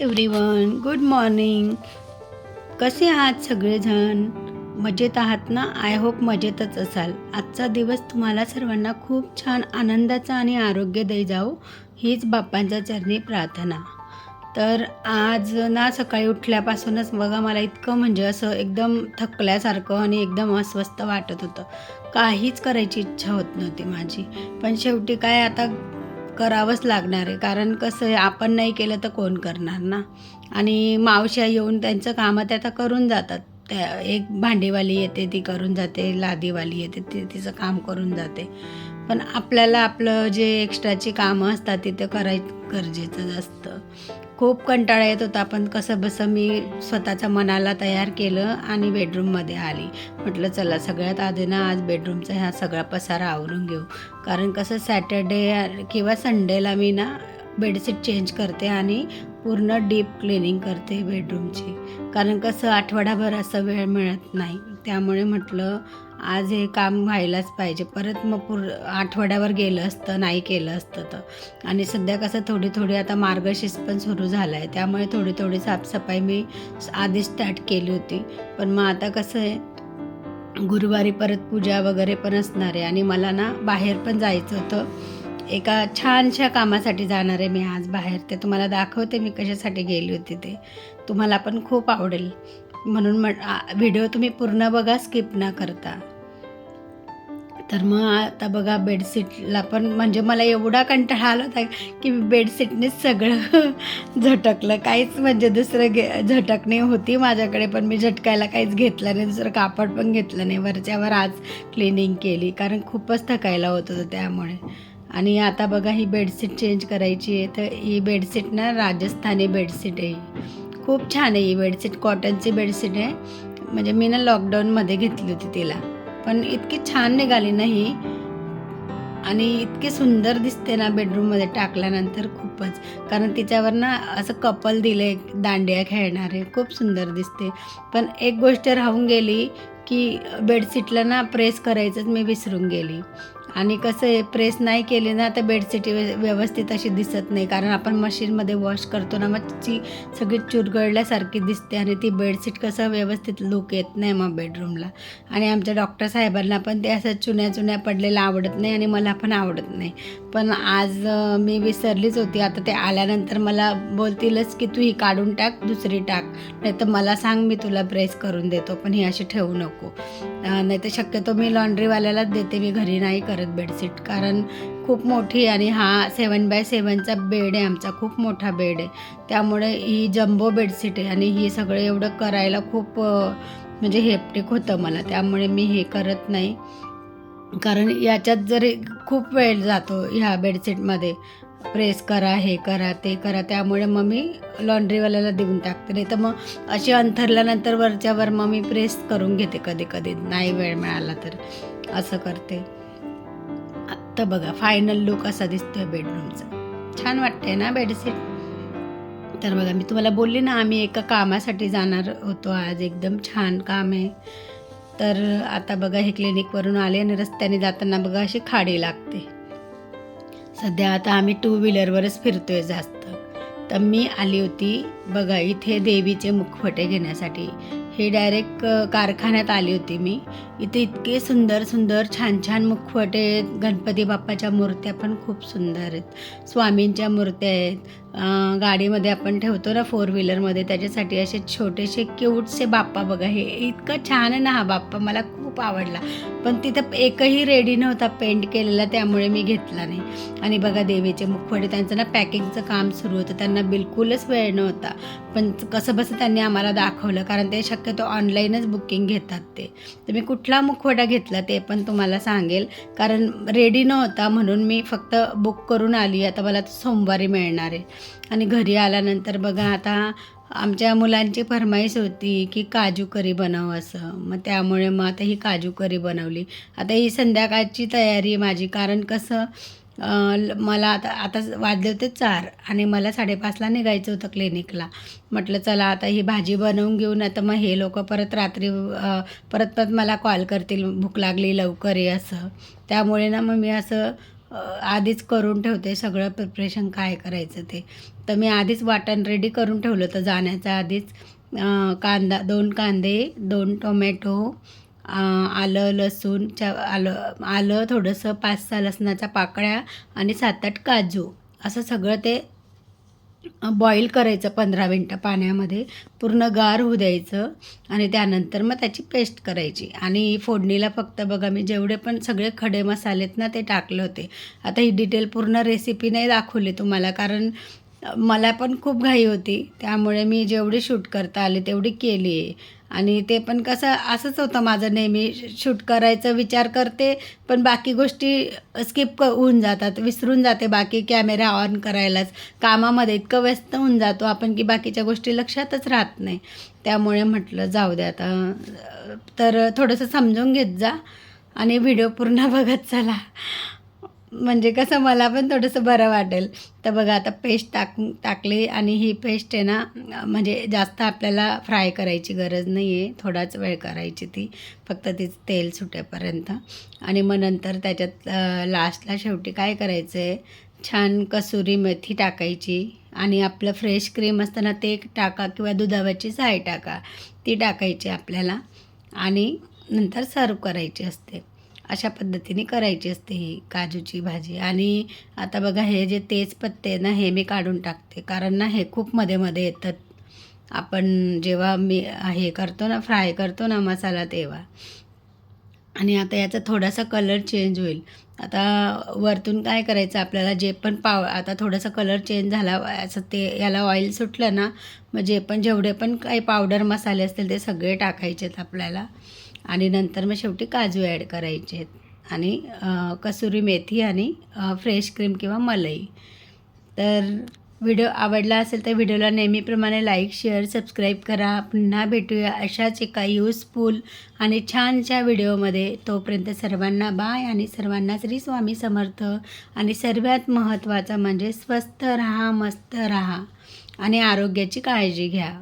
Everyone good morning कसे आहात सगळेजण? मजेत आहात ना? आय होप मजेतच असाल. आजचा दिवस तुम्हाला सर्वांना खूप छान आनंदाचा आणि आरोग्यदायी जाऊ हीच बाप्पांच्या चरणी प्रार्थना. तर आज ना सकाळी उठल्यापासूनच बघा मला इतकं म्हणजे असं एकदम थकल्यासारखं आणि एकदम अस्वस्थ वाटत होतं. काहीच करायची इच्छा होत नव्हती माझी. पण शेवटी काय आता करावंच लागणार आहे. कारण कसं आहे आपण नाही केलं तर कोण करणार ना? आणि मावश्या येऊन त्यांचं कामं ते आता करून जातात. त्या एक भांडीवाली येते ती करून जाते लादीवाली येते ती तिचं काम करून जाते. पण आपल्याला आपलं जे एक्स्ट्राची कामं असतात तिथं कराय गरजेचं असतं. खूप कंटाळा येत होता पण कसं बसं मी स्वतःच्या मनाला तयार केलं आणि बेडरूममध्ये आली. म्हटलं चला सगळ्यात आधी ना आज बेडरूमचा ह्या सगळा पसारा आवरून घेऊ. कारण कसं सॅटर्डे किंवा संडेला मी ना बेडशीट चेंज करते आणि पूर्ण डीप क्लिनिंग करते बेडरूमची. कारण कसं आठवडाभर असं वेळ मिळत नाही. त्यामुळे म्हटलं आज हे काम व्हायलाच पाहिजे. परत मग पूर आठवड्यावर गेलं असतं नाही केलं असतं तर. आणि सध्या कसं थोडी थोडी आता मार्गशीर्ष पण सुरू झालं आहे त्यामुळे थोडी थोडी साफसफाई मी आधी स्टार्ट केली होती. पण मग आता कसं आहे गुरुवारी परत पूजा वगैरे पण असणार आहे आणि मला ना बाहेर पण जायचं होतं. एका छानशा कामासाठी जाणार आहे मी आज बाहेर. ते तुम्हाला दाखवते मी कशासाठी गेली होती ते. तुम्हाला पण खूप आवडेल. म्हणून म्हण व्हिडिओ तुम्ही पूर्ण बघा स्किप न करता. तर मग आता बघा बेडशीटला पण म्हणजे मला एवढा कंटाळा आला होता की मी बेडशीटनेच सगळं झटकलं. काहीच म्हणजे दुसरं घे झटकणे होती माझ्याकडे पण मी झटकायला काहीच घेतलं नाही. दुसरं कापड पण घेतलं नाही. वरच्यावर आज क्लिनिंग केली कारण खूपच थकायला होत होतं त्यामुळे. आणि आता बघा ही बेडशीट चेंज करायची आहे. तर ही बेडशीट ना राजस्थानी बेडशीट आहे. खूप छान आहे ही बेडशीट. कॉटनची बेडशीट आहे. म्हणजे मी ना लॉकडाऊनमध्ये घेतली होती तिला. पण इतकी छान निघाली ना ही. आणि इतकी सुंदर दिसते ना बेडरूममध्ये टाकल्यानंतर खूपच. कारण तिच्यावर ना असं कपल दिले दांडिया खेळणारे. खूप सुंदर दिसते. पण एक गोष्ट राहून गेली की बेडशीटला ना प्रेस करायचंच मी विसरून गेली. आणि कसं आहे प्रेस नाही केली ना तर बेडशीट व्यवस्थित अशी दिसत नाही. कारण आपण मशीनमध्ये वॉश करतो ना मग ती सगळी चुरगळल्यासारखी दिसते आणि ती बेडशीट कसं व्यवस्थित लुक येत नाही मग बेडरूमला आणि आमच्या डॉक्टर साहेबांना पण ते असं चुन्या चुन्या पडलेलं आवडत नाही आणि मला पण आवडत नाही. पण आज मी विसरलीच होती. आता ते आल्यानंतर मला बोलतीलच की तू ही काढून टाक दुसरी टाक. नाही तर मला सांग मी तुला प्रेस करून देतो. पण ही अशी ठेवू नको. नाही तर शक्यतो मी लॉन्ड्रीवाल्यालाच देते. मी घरी नाही करत. बेडशीट. कारण खूप मोठी आणि हा सेवन बाय सेवनचा बेड आहे आमचा खूप मोठा बेड आहे. त्यामुळे ही जम्बो बेडशीट आहे आणि ही सगळं एवढं करायला खूप म्हणजे हेप्टिक होतं मला. त्यामुळे मी हे करत नाही. कारण याच्यात जरी खूप वेळ जातो ह्या बेडशीटमध्ये प्रेस करा हे करा ते करा. त्यामुळे मग मी लॉन्ड्रीवाल्याला देऊन टाकते. नाही तर मग अशी अंथरल्यानंतर वरच्यावर मग मी प्रेस करून घेते कधी कधी नाही वेळ मिळाला तर. असं करते. तर बघा फायनल लुक असा दिसतोय बेडरूमचा छान वाटते ना बेडशीट तर बघा मी तुम्हाला बोलली ना आम्ही एका कामासाठी जाणार होतो आज एकदम छान काम आहे. तर आता बघा हे क्लिनिकवरून आले आणि रस्त्याने जाताना बघा अशी खाडी लागते. सध्या आता आम्ही टू व्हीलरवरच फिरतोय जास्त. तर मी आली होती बघा इथे देवीचे मुखवटे घेण्यासाठी. हे डायरेक्ट कारखान्यात आली होती मी. इथे इतके सुंदर सुंदर छान छान मुखवटे आहेत. गणपती बाप्पाच्या मूर्त्या पण खूप सुंदर आहेत. स्वामींच्या मूर्त्या आहेत. गाडीमध्ये आपण ठेवतो ना फोर व्हीलरमध्ये त्याच्यासाठी असे छोटेसे क्यूटसे बाप्पा बघा. हे इतकं छान आहे ना हा बाप्पा मला खूप आवडला. पण तिथं एकही रेडी नव्हता पेंट केलेला त्यामुळे मी घेतला नाही. आणि बघा देवीचे मुखवटे त्यांचं ना पॅकिंगचं काम सुरू होतं. त्यांना बिलकुलच वेळ नव्हता. पण कसं बसं त्यांनी आम्हाला दाखवलं कारण ते शक्यतो ऑनलाईनच बुकिंग घेतात ते. तर मी कुठला मुखवटा घेतला ते पण तुम्हाला सांगेल. कारण रेडी नव्हता म्हणून मी फक्त बुक करून आली. आता मला सोमवारी मिळणार आहे. आणि घरी आल्यानंतर बघा आता आमच्या मुलांची फरमाईश होती की काजू करी बनव असं. मग त्यामुळे मग आता ही काजू करी बनवली. आता ही संध्याकाळची तयारी माझी कारण कसं मला आता आता वाजले होते चार आणि मला साडेपाचला निघायचं होतं क्लिनिकला. म्हटलं चला आता ही भाजी बनवून घेऊन आता मग हे लोक परत रात्री परत परत मला कॉल करतील भूक लागली लवकर ये असं. त्यामुळे ना मग मी असं आधीच करून ठेवते सगळं प्रिपरेशन काय करायचं ते. तर मी आधीच वाटण रेडी करून ठेवलं होतं जाण्याच्या आधीच. कांदा दोन कांदे दोन टोमॅटो आलं लसूण च्या आलं आलं थोडंसं पाच सहा लसणाच्या पाकळ्या आणि सात आठ काजू. असं सगळं ते बॉईल करायचं पंधरा मिनटं पाण्यामध्ये. पूर्ण गार होऊ द्यायचं आणि त्यानंतर मग त्याची पेस्ट करायची. आणि फोडणीला फक्त बघा मी जेवढे पण सगळे खडे मसाले आहेत ना ते टाकले होते. आता ही डिटेल पूर्ण रेसिपी नाही दाखवली तुम्हाला कारण मला पण खूप घाई होती. त्यामुळे मी जेवढी शूट करता आले तेवढी केली आहे आणि ते पण कसं असंच होतं माझं नेहमी. शूट करायचं विचार करते पण बाकी गोष्टी स्किप क होऊन जातात विसरून जाते बाकी कॅमेरा ऑन करायलाच. कामामध्ये इतकं व्यस्त होऊन जातो आपण की बाकीच्या गोष्टी लक्षातच राहत नाही. त्यामुळे म्हटलं जाऊ दे आता. तर थोडंसं समजून घेत जा आणि व्हिडिओ पूर्ण बघत चला. म्हणजे कसं मला पण थोडंसं बरं वाटेल. तर बघा आता पेस्ट टाक टाकली आणि ही पेस्ट आहे ना म्हणजे जास्त आपल्याला फ्राय करायची गरज नाही आहे थोडाच वेळ करायची ती. फक्त तिचं तेल सुटेपर्यंत. आणि मग नंतर त्याच्यात लास्टला शेवटी काय करायचं आहे छान कसुरी मेथी टाकायची आणि आपलं फ्रेश क्रीम असतं ना ते टाका किंवा दुधावरची साय टाका. ती टाकायची आपल्याला आणि नंतर सर्व करायची असते. अशा पद्धतीने करायची असते ही काजूची भाजी. आणि आता बघा हे जे तेजपत्ते ना हे मी काढून टाकते. कारण ना हे खूप मध्ये मध्ये येतात. आपण जेव्हा मी हे करतो ना फ्राय करतो ना मसाला तेव्हा. आणि आता याचा थोडासा कलर चेंज होईल. आता वरतून काय करायचं आपल्याला? जे पण पाव आता थोडासा कलर चेंज झाला असं ते याला ऑइल सुटलं ना मग जे पण जेवढे पण काही पावडर मसाले असतील ते सगळे टाकायचे आहेत आपल्याला. आणि नंतर मग शेवटी काजू ॲड करायचे आहेत. आणि कसुरी मेथी आणि फ्रेश क्रीम किंवा मलाई. तर व्हिडिओ आवडला असेल तर व्हिडिओला नेहमीप्रमाणे लाईक शेअर सबस्क्राईब करा. पुन्हा भेटूया अशाच एका यूजफुल आणि छानशा व्हिडिओमध्ये. तोपर्यंत सर्वांना बाय आणि सर्वांना श्री स्वामी समर्थ. आणि सर्वात महत्त्वाचं म्हणजे स्वस्थ राहा मस्त राहा. आणि आरोग्याची काळजी घ्या.